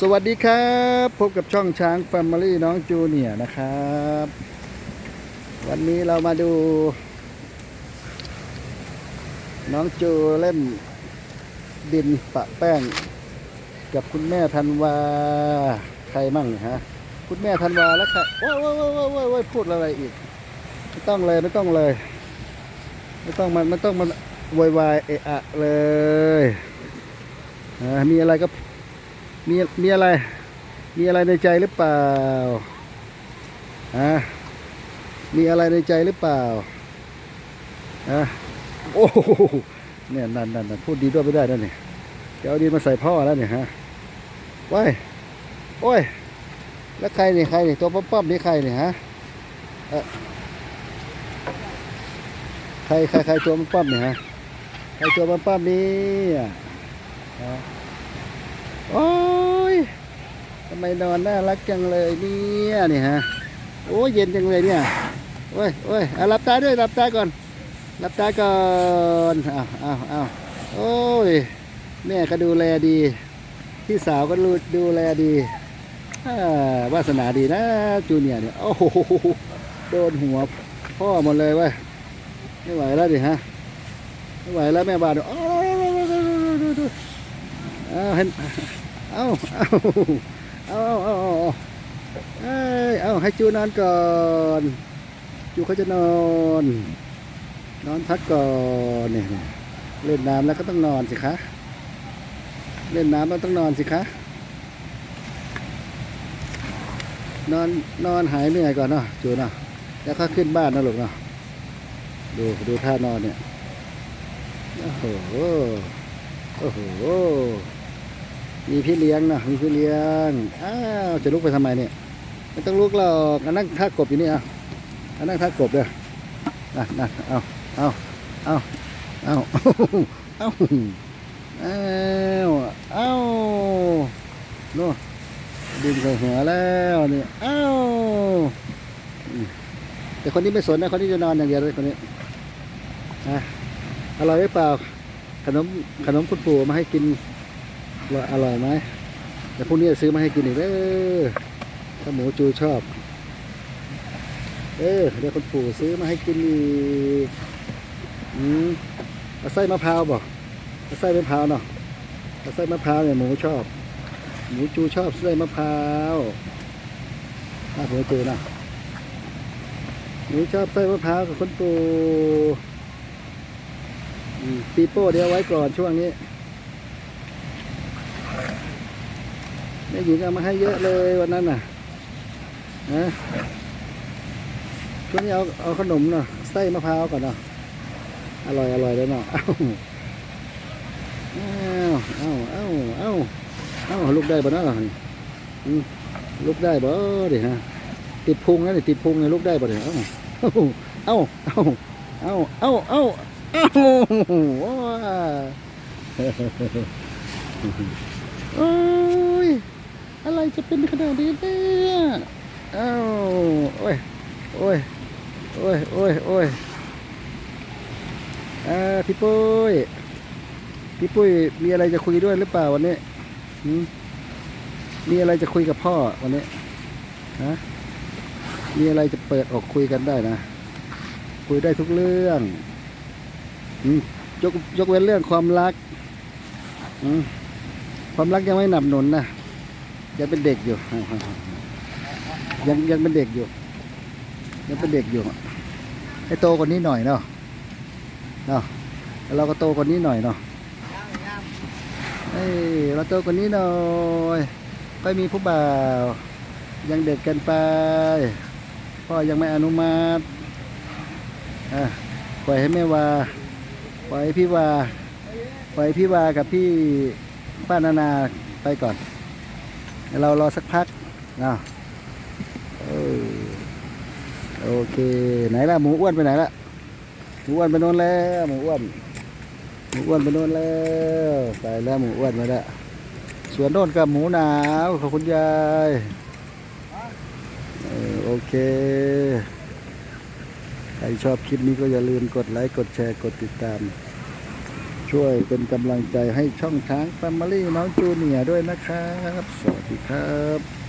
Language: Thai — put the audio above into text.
สวัสดีครับ พบกับช่องช้างแฟมิลี่น้องจูเนียร์นะครับ วันนี้เรามาดู น้องจูเล่นดินปะแป้ง กับคุณแม่ธันวา ใครมั่งฮะ คุณแม่ธันวาแล้วครโอ้ยโอ้ยโอ้ยโอ้ยโอ้ยพูดอะไรอีก ไม่ต้องเลยไม่ต้องเลย ไม่ต้องมันไม่ต้องมันโวยวายเอะอะเลยมีอะไรก็ มีมีอะไร มีอะไรในใจหรือเปล่าฮะมีอะไรในใจหรือเปล่าฮะโอ้โหเนี่ยนั่นนั่นนั่นพูดดีด้วยไม่ได้นั่นนี่จะเอาดีมาใส่พ่อแล้วเนี่ยฮะว้ายโอ้ย แล้วใครนี่ใครนี่ตัวป้อมๆนี่ใครนี่ฮะเออใครใครใครตัวป้อมๆนี่ฮะใครตัวป้อมๆนี่อะฮะโอ้ ทำไมนอนน่ารักจังเลยเนี่ยนี่ฮะโอ้เย็นจังเลยเนี่ยโอ้ยโอ้ยเอาหลับตาด้วยหลับตาก่อนหลับตาก่อนอ้าวอ้าวอ้าวโอ้ยแม่ก็ดูแลดี พี่สาวก็ดูดูแลดีอ่าวาสนาดีนะจูเนียร์เนี่ยโอ้โหโดนหัวพ่อหมดเลยเว้ยไม่ไหวแล้วดิฮะไม่ไหวแล้วแม่บาดอ้ยเอาเห็นเอาเอา เอาเอาเอาเอาเอ้าให้จูนอนก่อนจูเขาจะนอน นอนพักก่อนเนี่ยเล่นน้ำแล้วก็ต้องนอนสิคะ เล่นน้ำแล้วต้องนอนสิคะ นอนนอนหายเหนื่อยก่อนเนาะจูเนาะแล้วก็ขึ้นบ้านนะลูกเนาะดูดูท่านอนเนี่ย โอ้โห โอ้โห มีพี่เลี้ยงนะมีพี่เลี้ยงอ้าวจะลุกไปทำไมเนี่ยไม่ต้องลุกหรอกอันนั่งท่ากบอยู่นี่อะอันนั่งท่ากบเด้อน่ะน่ะเอาเอาเอาเอาเอาเอาเอาโน่ดึงใส่หัวแล้วนี่เอาแต่คนนี้ไม่สนนะคนนี้จะนอนอย่างเดียวเลยคนนี้อะอร่อยหรือเปล่าขนมขนมคุณปู่มาให้กิน ว่าอร่อยไหมแต่พรุ่งนี้จะซื้อมาให้กินอีกเด้อถ้าหมูจูชอบ เออเดี๋ยวคุณปู่ซื้อมาให้กินอีกอืมเอาไส้มะพร้าวบอกเอาไส้มะพร้าวเนาะเอาไส้มะพร้าวเนี่ยหมูชอบ หมูจูชอบไส้มะพร้าวน่าหัวจูนะหมูชอบไส้มะพร้าวกับคุณปู่อืมปีโป้เดี๋ยวไว้ก่อนช่วงนี้ ม่หญิงเอามาให้เยอะเลยวันนั้นน่ะนะช่วงนี้เอาเอาขนมเนาะไส้มะพร้าวก่อนเนาะอร่อยอร่อยเลยเนาะเอ้าเอ้าเอ้าเอ้าเอ้าลุกได้บ่เนาะอืมลุกได้บ่เดี๋ยวฮะติดพุงนะติดพุงเนี่ยลุกได้บ่เดี๋ยวเอ้าเอ้าเอ้าเอ้าเอ้าเอ้าเอ้าว้า อะไรจะเป็นขนาดนี้เนี่ยอ้าวโอ้ยโอ้ยโอ้ยโอ้ยโอ้ยอ่าพี่ปุ้ยพี่ปุ้ยมีอะไรจะคุยด้วยหรือเปล่าวันนี้มีอะไรจะคุยกับพ่อวันนี้ฮะมีอะไรจะเปิดออกคุยกันได้นะ คุยได้ทุกเรื่องยกยกเว้นเรื่องความรักความรักยังไม่หนับหนุนนะ ยังเป็นเด็กอยู่ ยังยังเป็นเด็กอยู่ ยังเป็นเด็กอยู่ ให้โตกว่านี้หน่อยเนาะเนาะเราก็โตกว่านี้หน่อยเนาะเอ้ยเราโตกว่านี้หน่อยก็มีผู้บ่าว ยังเด็กกันไปพ่อยังไม่อนุมัติอะปล่อยให้แม่วาปล่อยพี่วาปล่อยพี่วากับพี่ป้านานาไปก่อน เดี๋ยวเรารอสักพักนะโอเคไหนล่ะหมูอ้วนไปไหนละหมูอ้วนไปโน่นแล้วหมูอ้วนหมูอ้วนไปโน่นแล้วไปแล้วหมูอ้วนมาแล้วสวนโน่นกับหมูหนาวขอบคุณยายโอเคใครชอบคลิปนี้ก็อย่าลืมกดไลค์กดแชร์กดติดตาม ช่วยเป็นกำลังใจให้ช่องช้างแฟมิลี่น้องจูเนียด้วยนะครับ สวัสดีครับ